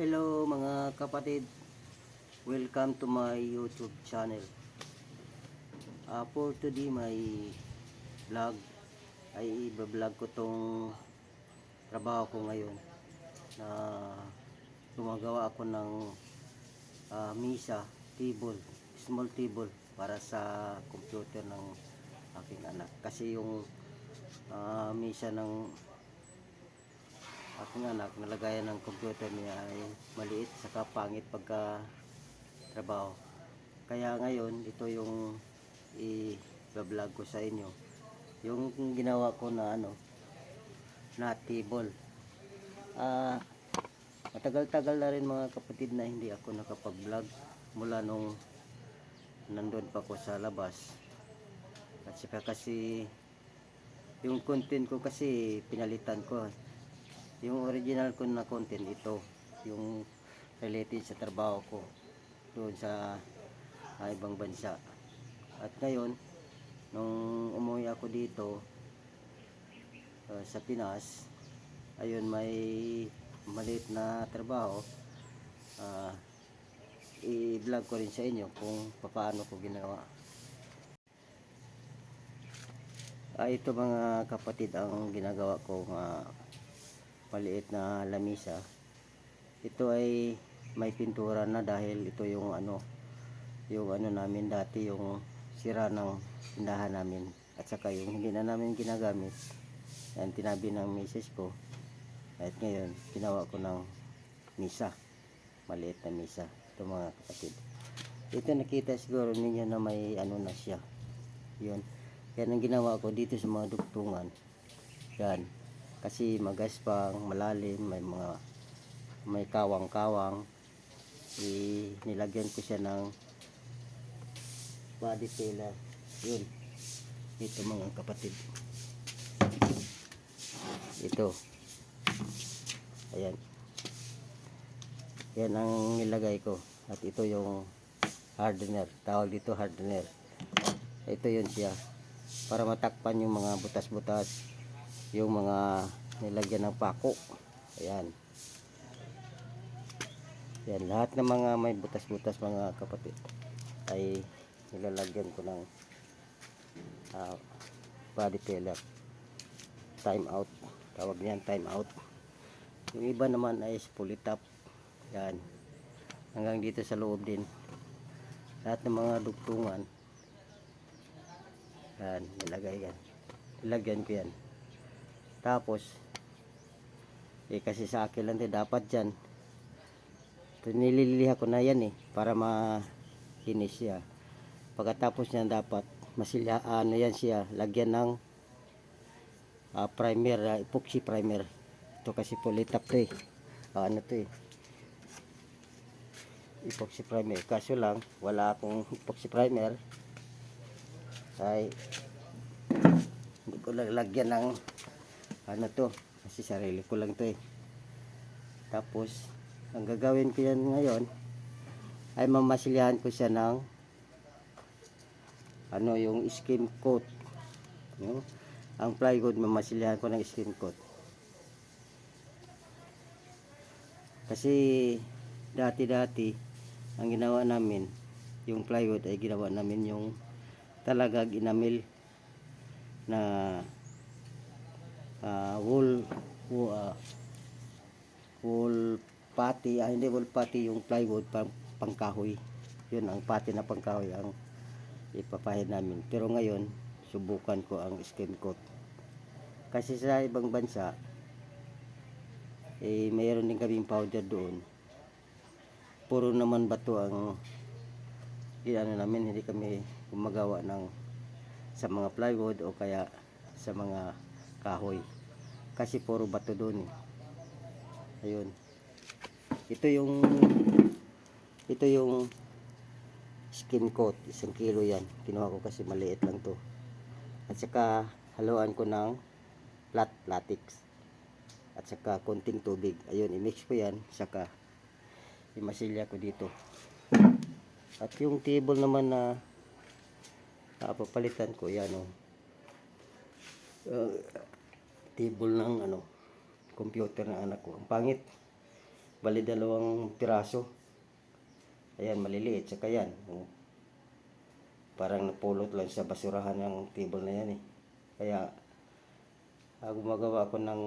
Hello mga kapatid, welcome to my YouTube channel. Uh, for today my vlog ay i-vlog ko tong trabaho ko ngayon na gumagawa ako ng ah, misa, table, small table para sa computer ng aking anak. Kasi yung ah, misa ng aking anak nalagayan ng computer niya ay maliit saka pangit pagka trabaho. Kaya ngayon ito yung i-vlog ko sa inyo. Yung ginawa ko na ano na table. Ah matagal-tagal na rin mga kapatid na hindi ako nakapag-vlog mula nung nandun pa ko sa labas. At saka kasi yung content ko kasi pinalitan ko yung original ko na content ito yung related sa trabaho ko doon sa ah, ibang bansa. At ngayon nung umuwi ako dito ah, sa Pinas ayun may maliit na trabaho. Ah, i-vlog ko rin sa inyo kung paano ko ginawa. Ah, ito mga kapatid ang ginagawa ko ah, maliit na lamisa. Ito ay may pintura na dahil ito yung ano yung ano namin dati yung sira ng tindahan namin. At saka yung hindi na namin ginagamit. Yan tinabi ng misis ko. At ngayon ginawa ko ng misa. Maliit na misa. Ito mga kapatid. Ito nakita siguro ninyo na may ano na siya. Yun. Yan ang ginawa ko dito sa mga dugtungan. Yan kasi magaspang malalim may mga may kawang-kawang. I nilagyan ko siya ng body pillar yun. Ito mga kapatid. Ito. Ayan. Yan ang nilagay ko. At ito yung hardener. Tawag dito hardener. Ito yun siya. Para matakpan yung mga butas-butas yung mga nilagyan ng pako. Ayan. Yan lahat ng mga may butas-butas mga kapatid ay nilalagyan ko ng ah, body pillar time out. Tawag niyan time out. Yung iba naman ay pull top yan hanggang dito sa loob din. Lahat ng mga dugtungan yan nilagay yan. Nilagyan ko yan tapos eh kasi sa akin lang din dapat dyan. Ito nililiha ko na yan eh para makinis siya. Pagkatapos niyan dapat masilya ano yan siya lagyan ng ah, primer ah, epoxy primer. Ito kasi polita pre. Ah, ano to eh. Epoxy primer. Kaso lang wala akong epoxy primer. Ay hindi ko lagyan ng ano to? Kasi sarili ko lang to eh. Tapos ang gagawin ko yan ngayon ay mamasilyahan ko siya ng ano yung skin coat. No? ang plywood mamasilyahan ko ng skin coat. Kasi dati dati ang ginawa namin yung plywood ay ginawa namin yung talaga ginamil na ah, wool ah, wool pati ah, hindi wool pati yung plywood pang, pangkahoy. Yun ang pati na pangkahoy ang ipapahid namin. Pero ngayon subukan ko ang skin coat. Kasi sa ibang bansa eh mayroon din kaming powder doon. Puro naman bato ang ano namin hindi kami gumagawa ng sa mga plywood o kaya sa mga kahoy. Kasi puro bato doon eh. ayun. Ito yung ito yung skin coat. Isang kilo yan. Kinuha ko kasi maliit lang to. At saka haluan ko ng flat latex. At saka konting tubig. Ayun i-mix ko yan. Saka imasilya ko dito. At yung table naman na uh, papalitan ko yan oh. Uh, table ng ano computer ng anak ko ang pangit Bali dalawang piraso. Ayan, maliliit. Saka yan. Parang napulot lang sa basurahan ng table na yan eh. Kaya, ah, gumagawa ako ng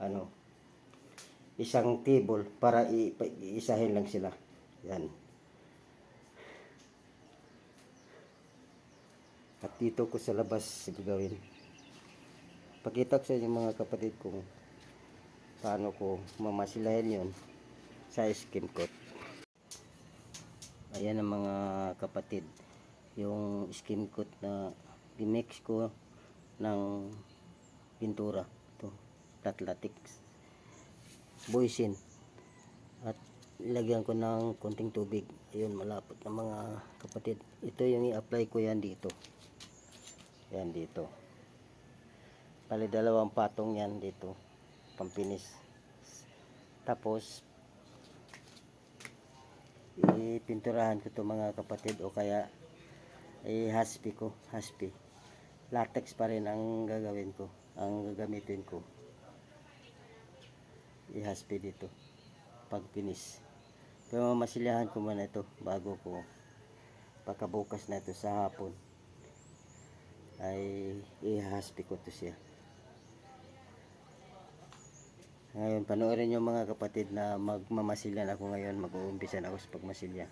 ano, isang table para iisahin lang sila. Yan. At dito ko sa labas gagawin. Pakita ko sa inyo mga kapatid kung paano ko mamasilahin yon sa skim coat. Ayan ang mga kapatid. Yung skim coat na gimix ko ng pintura. Ito, Tatlatix. Boysin. At ilagyan ko ng konting tubig. Ayun, malapot na mga kapatid. Ito yung i-apply ko yan dito. Yan dito. Bali dalawang patong yan dito. Pampinis. Tapos, ipinturahan ko to mga kapatid o kaya i-haspi ko. Haspi. Latex pa rin ang gagawin ko. Ang gagamitin ko. I-haspi dito. Pagpinis. Pero masilyahan ko muna ito bago ko pagkabukas na ito sa hapon ay ihaspi ko to siya. Ngayon, panoorin nyo mga kapatid na magmamasilyan ako ngayon. Mag-uumpisa na ako sa pagmasilya.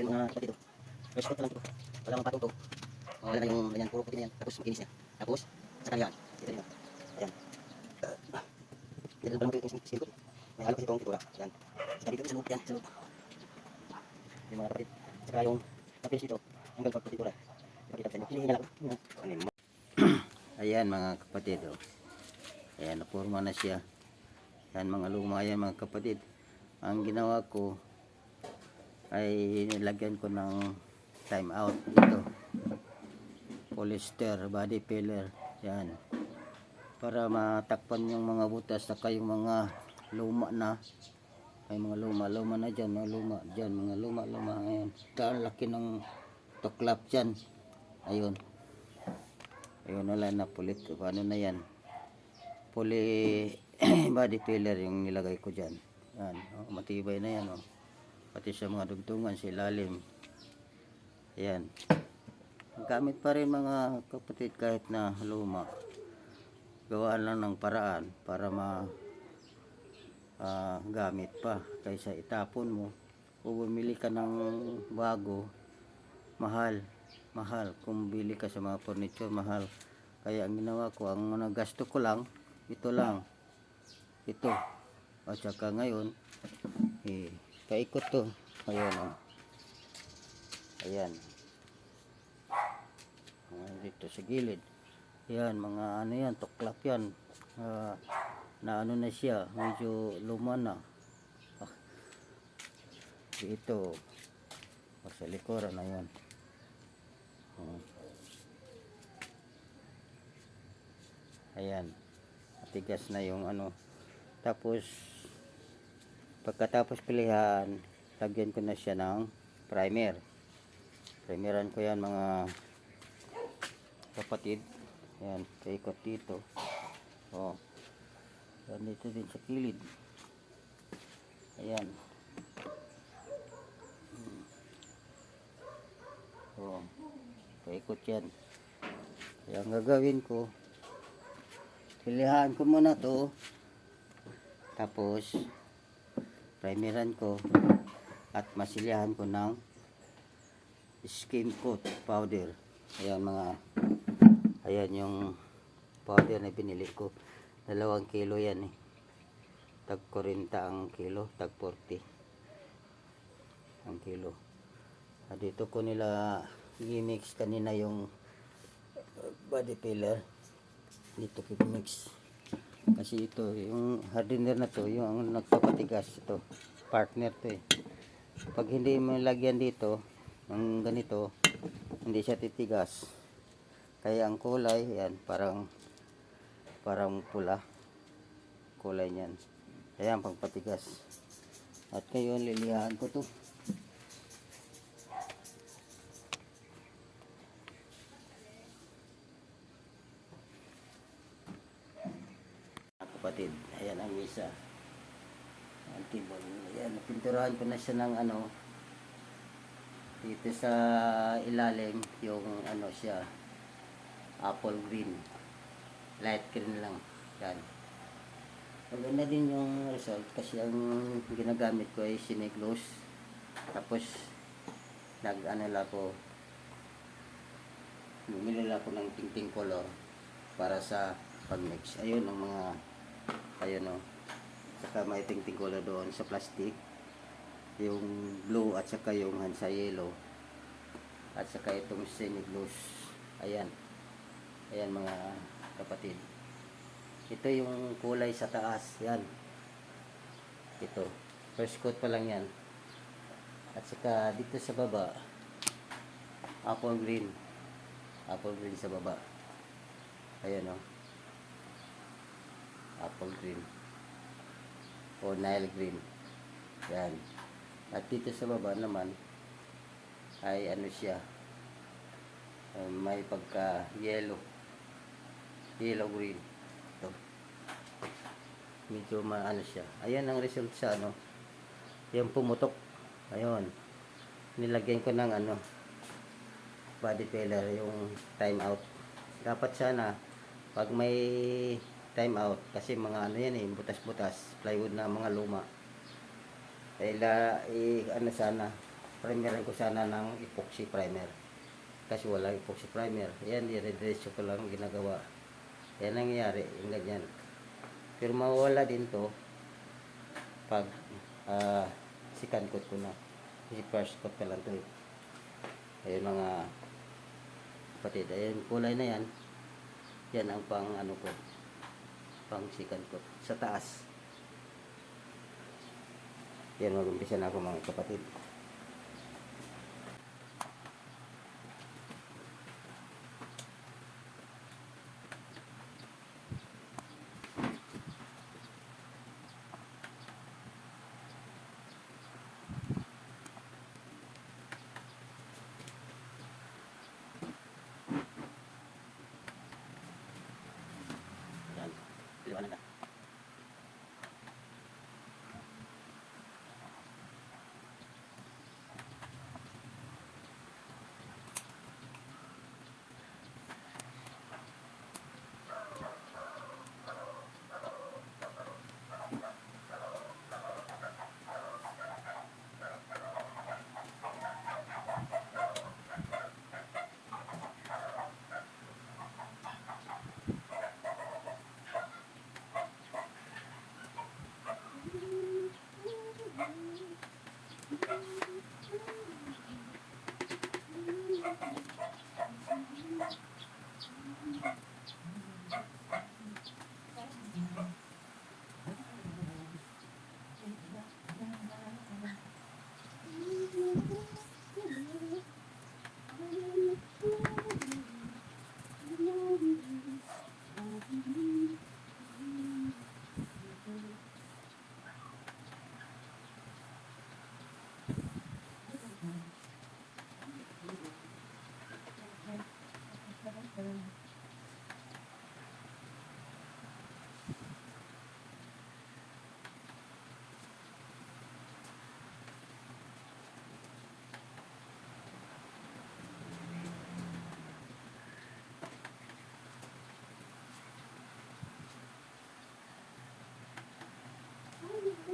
Ayan mga kapatid. oh. Fresh coat pa lang ito. Wala mang patong to. Wala na yung ganyan, puro puti na yan. Tapos kinis niya. Tapos, sa kanya. Ito niya. Ayan. Dito lang yung ko. May halo kasi itong pintura. Ayan. Saka dito sa loob yan. Sa loob. Yung mga kapatid. Saka yung napilis dito. Hanggang pagpapintura. Ipakita ko sa inyo. Hinihingi lang ako. Ayan mga kapatid. Oh. Ayan, napurma na siya. Yan mga luma yan mga kapatid. Ang ginawa ko ay nilagyan ko ng time out ito. Polyester body filler. Yan. Para matakpan yung mga butas na yung mga luma na. May mga luma, luma na dyan, mga luma dyan, mga luma, luma. Ayan. Ang laki ng tuklap dyan. Ayun. Ayun wala na pulit. Paano na yan? Poly body filler yung nilagay ko dyan. Yan. Oh, matibay na yan. Oh. Pati sa mga dugtungan sa ilalim. Ayan. Gamit pa rin mga kapatid kahit na luma. Gawaan lang ng paraan para ma ah, gamit pa kaysa itapon mo o bumili ka ng bago mahal mahal kung bili ka sa mga furniture mahal kaya ang ginawa ko ang nagasto ko lang ito lang ito at saka ngayon eh, kaikot to. Ayan oh. ayan. Ayan, dito sa gilid. Yan mga ano yan tuklap yan. Ah, na ano na siya medyo luma na. Ah. dito o sa likuran na yan. Hmm. ayan. Matigas na yung ano. Tapos pagkatapos pilihan lagyan ko na siya ng primer. Primeran ko yan mga kapatid. Yan kaikot dito. Oh yan dito din sa kilid. Ayan. Hmm. oh paikot yan. Kaya gagawin ko pilihan ko muna to. Tapos primeran ko at masilihan ko ng skin coat powder. Ayan mga ayan yung powder na binili ko. Dalawang kilo yan eh. Tag 40 ang kilo tag 40 ang kilo. Ah, dito ko nila i-mix kanina yung uh, body filler. Dito ko mix kasi ito yung hardener na to yung nagpapatigas ito partner to eh. Pag hindi mo lagyan dito ng ganito hindi siya titigas. Kaya ang kulay yan parang parang pula. Kulay niyan. Ayan pagpatigas. At ngayon lilihan ko to Mga kapatid, ayan ang misa. Ang tibon. Ayan, napinturahan ko na siya ng ano, dito sa ilalim, yung ano siya, apple green. Light green lang. Yan. Maganda din yung result kasi ang ginagamit ko ay siniglos. Tapos, nag ano lang ko, bumili lang ako ng tingting color para sa pag-mix. Ayun ang mga ayun o. Saka may tingting color doon sa plastic. Yung blue at saka yung hansa yellow. At saka itong semi-gloss. Ayan. Ayan mga kapatid. Ito yung kulay sa taas. Yan. Ito. First coat pa lang yan. At saka dito sa baba. Apple green. Apple green sa baba. Ayan o apple green o Nile green yan at dito sa baba naman ay ano siya um, may pagka yellow yellow green. Ito. Medyo maano siya. Ayan ang result sa ano yung pumutok. Ayun. Nilagyan ko ng ano body filler yung time out. Dapat sana pag may time out kasi mga ano yan eh butas-butas plywood na mga luma eh la eh, ano sana primeran ko sana ng epoxy primer. Kasi wala epoxy primer. Yan, dire-diretso ko lang ginagawa. Yan ang nangyayari, yung ganyan. Pero mawawala din to pag ah, second coat ko na. Kasi first coat pa lang to eh. Ayun mga kapatid. Ayun, kulay na yan. Yan ang pang ano ko. Pang second coat. Sa taas. Yan, mag-umpisa na ako mga kapatid.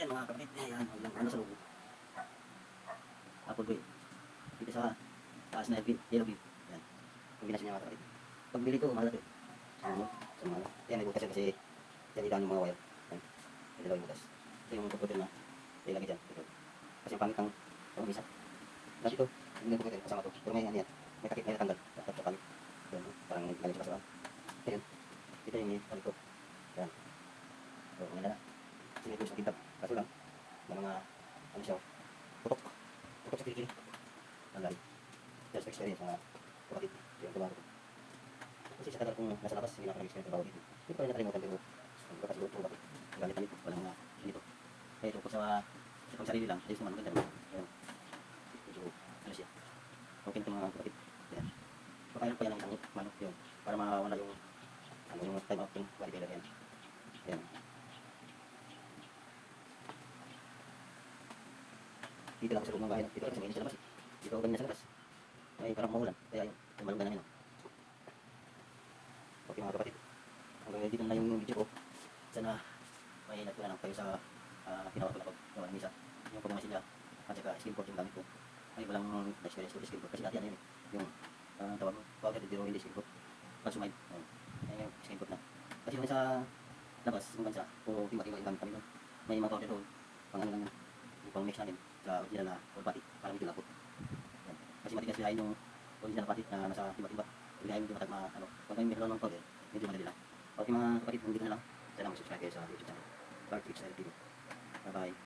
Yan mga kapatid. Ayan, walang ano sa loob. Apple green. Dito sa taas na green, yellow green. Yan. Kombinasyon niya mga kapatid. Pagbili ito, mahal ito. Sa ano? Sa mga. Yan, may butas yan kasi yan ilan yung mga wire. Yan. May dalawa yung butas. Ito yung computer na ilagay dyan. Ito. Kasi ang pangit ng ang isa. Dati ito, hindi yung computer kasama ito. Pero may ano yan. May takip, may natanggal. Tapos sa pangit. Yan, no? parang galing sa kasuan. Ayun. Ito yung pangit ko. Yan. So, ngayon na. Kasi ito sa kitab. Kaso lang, may mga, ano siya, putok. Putok sa kilikili. Tanggal. Just experience mga kapatid. Yung trabaho ko. Kasi sa tagal kong nasa labas, hindi na ako nag-experience trabaho dito. Hindi ko rin nakalimutan pero ang bukas siguro po bakit. Gamit na nito, walang mga dito. Kaya kung sa, sa pang sarili lang, ayos naman, maganda naman. Ayan. Medyo, ano siya. Okay ito mga kapatid. Ayan. Pakain pa yan ng isang manok yun. Para mawala yung, ano yung time out yung body pillar yan. Ayan. Dito lang sa loob ng bahay. Dito lang sa mainit sa labas. Dito ako ganyan sa labas. May parang maulan. Kaya yun, malunggan namin. Okay mga kapatid. Hanggang dito na yung video ko. Sana may natutunan kayo sa uh, ginawa ko na paggawa ng misa. Yung pagmamasilya at saka skin coat yung gamit ko. Ay walang experience ko sa skin coat. Kasi dati ano yun eh. Yung uh, tawag mo, powder zero hindi skin coat. Consumed. Ayun. Ayun yung skin coat na. Kasi yung sa labas, yung bansa, o tiwa-tiwa yung gamit kami doon. May mga powder doon. Pang ano lang yun. Yung pang mix namin sa original na body para medyo lapot. Yan. Kasi matigas bilahin yung original body na nasa tiba-tiba. Bilahin medyo matag ma ano. Pag may meron ng powder, medyo madali lang. Okay mga kapatid, hindi na lang. Sana mag-subscribe kayo sa YouTube channel. Clark TV. Bye-bye.